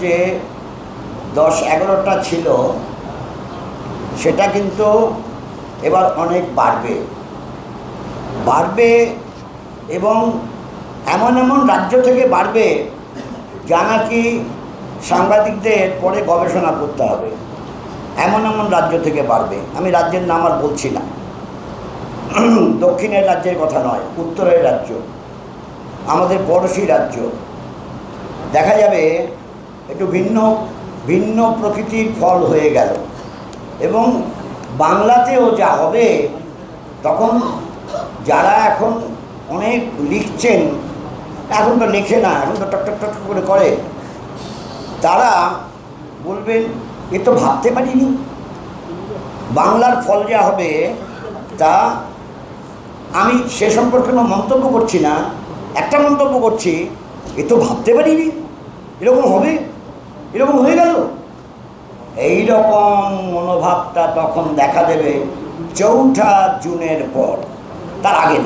যে দশ এগারোটা ছিল, সেটা কিন্তু এবার অনেক বাড়বে। বাড়বে এবং এমন এমন রাজ্য থেকে বাড়বে যা নাকি সাংবাদিকদের পরে গবেষণা করতে হবে। এমন এমন রাজ্য থেকে বাড়বে। আমি রাজ্যের নাম আর বলছি না। দক্ষিণের রাজ্যের কথা নয়, উত্তরের রাজ্য। আমাদের পড়োশি রাজ্য। দেখা যাবে একটু ভিন্ন ভিন্ন প্রকৃতির ফল হয়ে গেল। এবং বাংলাতেও যা হবে, তখন যারা এখন অনেক লিখছেন, এখন তো লেখে না, এখন তো টক টক টক করে করে, তারা বলবেন, এ তো ভাবতে পারিনি। বাংলার ফল যা হবে, তা আমি সে সম্পর্কে কোনো মন্তব্য করছি না। একটা মন্তব্য করছি, এ তো ভাবতে পারিনি। এরকম হবে? এরকম হয়ে গেল? এই রকম মনোভাবটা তখন দেখা দেবে চৌঠা জুনের পর তার আগে